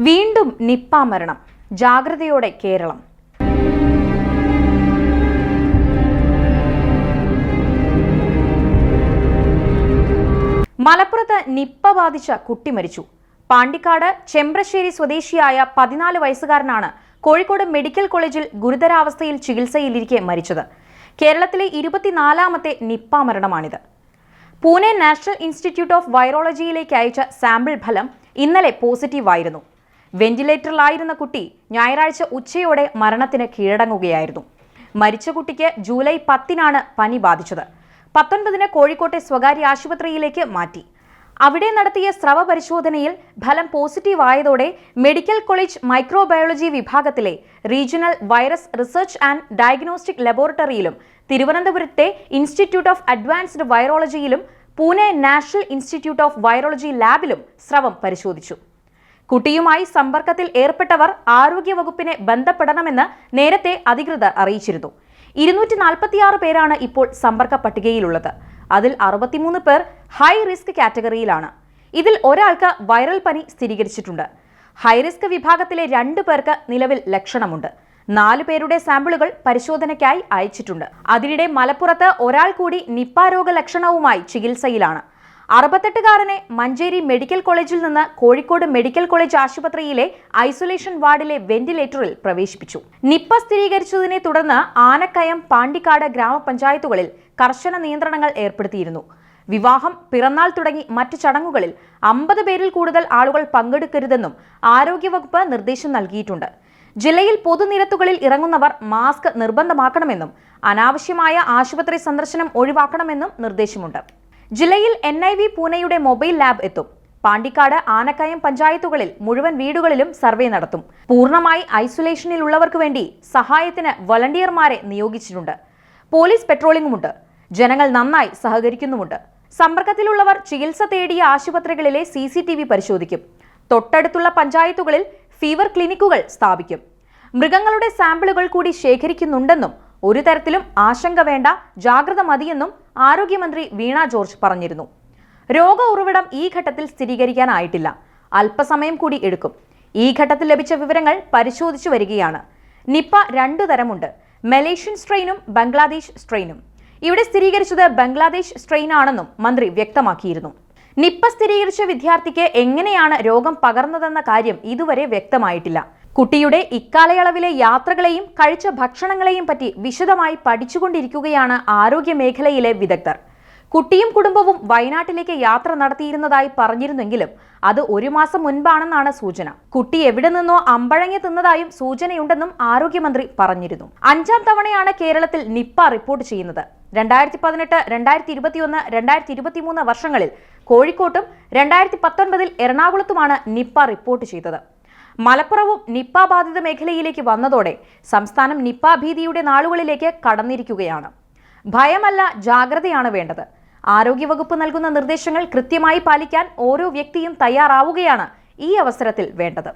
വീണ്ടും നിപ്പ മരണം. ജാഗ്രതയോടെ കേരളം. മലപ്പുറത്ത് നിപ്പ ബാധിച്ച കുട്ടി മരിച്ചു. പാണ്ടിക്കാട് ചെമ്പ്രശ്ശേരി സ്വദേശിയായ പതിനാല് വയസ്സുകാരനാണ് കോഴിക്കോട് മെഡിക്കൽ കോളേജിൽ ഗുരുതരാവസ്ഥയിൽ ചികിത്സയിലിരിക്കെ മരിച്ചത്. കേരളത്തിലെ ഇരുപത്തിനാലാമത്തെ നിപ്പ മരണമാണിത്. പൂനെ നാഷണൽ ഇൻസ്റ്റിറ്റ്യൂട്ട് ഓഫ് വൈറോളജിയിലേക്ക് അയച്ച സാമ്പിൾ ഫലം ഇന്നലെ പോസിറ്റീവായിരുന്നു. വെന്റിലേറ്ററിലായിരുന്ന കുട്ടി ഞായറാഴ്ച ഉച്ചയോടെ മരണത്തിന് കീഴടങ്ങുകയായിരുന്നു. മരിച്ച കുട്ടിക്ക് ജൂലൈ പത്തിനാണ് പനി ബാധിച്ചത്. പത്തൊൻപതിന് കോഴിക്കോട്ടെ സ്വകാര്യ ആശുപത്രിയിലേക്ക് മാറ്റി. അവിടെ നടത്തിയ സ്രവ പരിശോധനയിൽ ഫലം പോസിറ്റീവ് ആയതോടെ മെഡിക്കൽ കോളേജ് മൈക്രോബയോളജി വിഭാഗത്തിലെ regional virus research and diagnostic ലബോറട്ടറിയിലും തിരുവനന്തപുരത്തെ institute of advanced വൈറോളജിയിലും Pune national institute of virology ലാബിലും സ്രവം പരിശോധിച്ചു. കുട്ടിയുമായി സമ്പർക്കത്തിൽ ഏർപ്പെട്ടവർ ആരോഗ്യവകുപ്പിനെ ബന്ധപ്പെടണമെന്ന് നേരത്തെ അധികൃതർ അറിയിച്ചിരുന്നു. ഇരുന്നൂറ്റി നാൽപ്പത്തിയാറ് പേരാണ് ഇപ്പോൾ സമ്പർക്ക പട്ടികയിലുള്ളത്. അതിൽ അറുപത്തിമൂന്ന് പേർ ഹൈ റിസ്ക് കാറ്റഗറിയിലാണ്. ഇതിൽ ഒരാൾക്ക് വൈറൽ പനി സ്ഥിരീകരിച്ചിട്ടുണ്ട്. ഹൈറിസ്ക് വിഭാഗത്തിലെ രണ്ട് പേർക്ക് നിലവിൽ ലക്ഷണമുണ്ട്. നാല് പേരുടെ സാമ്പിളുകൾ പരിശോധനയ്ക്കായി അയച്ചിട്ടുണ്ട്. അതിനിടെ മലപ്പുറത്ത് ഒരാൾ കൂടി നിപ്പ രോഗ ലക്ഷണവുമായി ചികിത്സയിലാണ്. അറുപത്തെട്ടുകാരനെ മഞ്ചേരി മെഡിക്കൽ കോളേജിൽ നിന്ന് കോഴിക്കോട് മെഡിക്കൽ കോളേജ് ആശുപത്രിയിലെ ഐസൊലേഷൻ വാർഡിലെ വെന്റിലേറ്ററിൽ പ്രവേശിപ്പിച്ചു. നിപ്പ സ്ഥിരീകരിച്ചതിനെ തുടർന്ന് ആനക്കയം പാണ്ടിക്കാട് ഗ്രാമപഞ്ചായത്തുകളിൽ കർശന നിയന്ത്രണങ്ങൾ ഏർപ്പെടുത്തിയിരുന്നു. വിവാഹം പിറന്നാൾ തുടങ്ങി മറ്റ് ചടങ്ങുകളിൽ അമ്പത് പേരിൽ കൂടുതൽ ആളുകൾ പങ്കെടുക്കരുതെന്നും ആരോഗ്യവകുപ്പ് നിർദ്ദേശം നൽകിയിട്ടുണ്ട്. ജില്ലയിൽ പൊതുനിരത്തുകളിൽ ഇറങ്ങുന്നവർ മാസ്ക് നിർബന്ധമാക്കണമെന്നും അനാവശ്യമായ ആശുപത്രി സന്ദർശനം ഒഴിവാക്കണമെന്നും നിർദ്ദേശമുണ്ട്. ജില്ലയിൽ എൻ ഐ വി പൂനെയുടെ മൊബൈൽ ലാബ് എത്തും. പാണ്ടിക്കാട് ആനക്കയം പഞ്ചായത്തുകളിൽ മുഴുവൻ വീടുകളിലും സർവേ നടത്തും. പൂർണമായി ഐസൊലേഷനിലുള്ളവർക്ക് വേണ്ടി സഹായത്തിന് വളണ്ടിയർമാരെ നിയോഗിച്ചിട്ടുണ്ട്. പോലീസ് പെട്രോളിംഗുമുണ്ട്. ജനങ്ങൾ നന്നായി സഹകരിക്കുന്നുമുണ്ട്. സമ്പർക്കത്തിലുള്ളവർ ചികിത്സ തേടിയ ആശുപത്രികളിലെ സി സി ടി വി പരിശോധിക്കും. തൊട്ടടുത്തുള്ള പഞ്ചായത്തുകളിൽ ഫീവർ ക്ലിനിക്കുകൾ സ്ഥാപിക്കും. മൃഗങ്ങളുടെ സാമ്പിളുകൾ കൂടി ശേഖരിക്കുന്നുണ്ടെന്നും ഒരു തരത്തിലും ആശങ്ക വേണ്ട ജാഗ്രത മതിയെന്നും ആരോഗ്യമന്ത്രി വീണ ജോർജ് പറഞ്ഞിരുന്നു. രോഗ ഉറവിടം ഈ ഘട്ടത്തിൽ സ്ഥിരീകരിക്കാനായിട്ടില്ല. അല്പസമയം കൂടി എടുക്കും. ഈ ഘട്ടത്തിൽ ലഭിച്ച വിവരങ്ങൾ പരിശോധിച്ചു വരികയാണ്. നിപ്പ രണ്ടു തരമുണ്ട്. മലേഷ്യൻ സ്ട്രെയിനും ബംഗ്ലാദേശ് സ്ട്രെയിനും. ഇവിടെ സ്ഥിരീകരിച്ചത് ബംഗ്ലാദേശ് സ്ട്രെയിൻ ആണെന്നും മന്ത്രി വ്യക്തമാക്കിയിരുന്നു. നിപ്പ സ്ഥിരീകരിച്ച വിദ്യാർത്ഥിക്ക് എങ്ങനെയാണ് രോഗം പകർന്നതെന്ന കാര്യം ഇതുവരെ വ്യക്തമായിട്ടില്ല. കുട്ടിയുടെ ഇക്കാലയളവിലെ യാത്രകളെയും കഴിച്ച ഭക്ഷണങ്ങളെയും പറ്റി വിശദമായി പഠിച്ചുകൊണ്ടിരിക്കുകയാണ് ആരോഗ്യ മേഖലയിലെ വിദഗ്ധർ. കുട്ടിയും കുടുംബവും വയനാട്ടിലേക്ക് യാത്ര നടത്തിയിരുന്നതായി പറഞ്ഞിരുന്നെങ്കിലും അത് ഒരു മാസം മുൻപാണെന്നാണ് സൂചന. കുട്ടി എവിടെ നിന്നോ അമ്പഴങ്ങി തിന്നതായും സൂചനയുണ്ടെന്നും ആരോഗ്യമന്ത്രി പറഞ്ഞിരുന്നു. അഞ്ചാം തവണയാണ് കേരളത്തിൽ നിപ്പ റിപ്പോർട്ട് ചെയ്യുന്നത്. രണ്ടായിരത്തി പതിനെട്ട് രണ്ടായിരത്തി ഇരുപത്തിയൊന്ന് രണ്ടായിരത്തി ഇരുപത്തിമൂന്ന് വർഷങ്ങളിൽ കോഴിക്കോട്ടും രണ്ടായിരത്തി പത്തൊൻപതിൽ എറണാകുളത്തുമാണ് നിപ്പ റിപ്പോർട്ട് ചെയ്തത്. മലപ്പുറവും നിപ്പ ബാധിത മേഖലയിലേക്ക് വന്നതോടെ സംസ്ഥാനം നിപ്പ ഭീതിയുടെ നാളുകളിലേക്ക് കടന്നിരിക്കുകയാണ്. ഭയമല്ല ജാഗ്രതയാണ് വേണ്ടത്. ആരോഗ്യവകുപ്പ് നൽകുന്ന നിർദ്ദേശങ്ങൾ കൃത്യമായി പാലിക്കാൻ ഓരോ വ്യക്തിയും തയ്യാറാവുകയാണ് ഈ അവസരത്തിൽ വേണ്ടത്.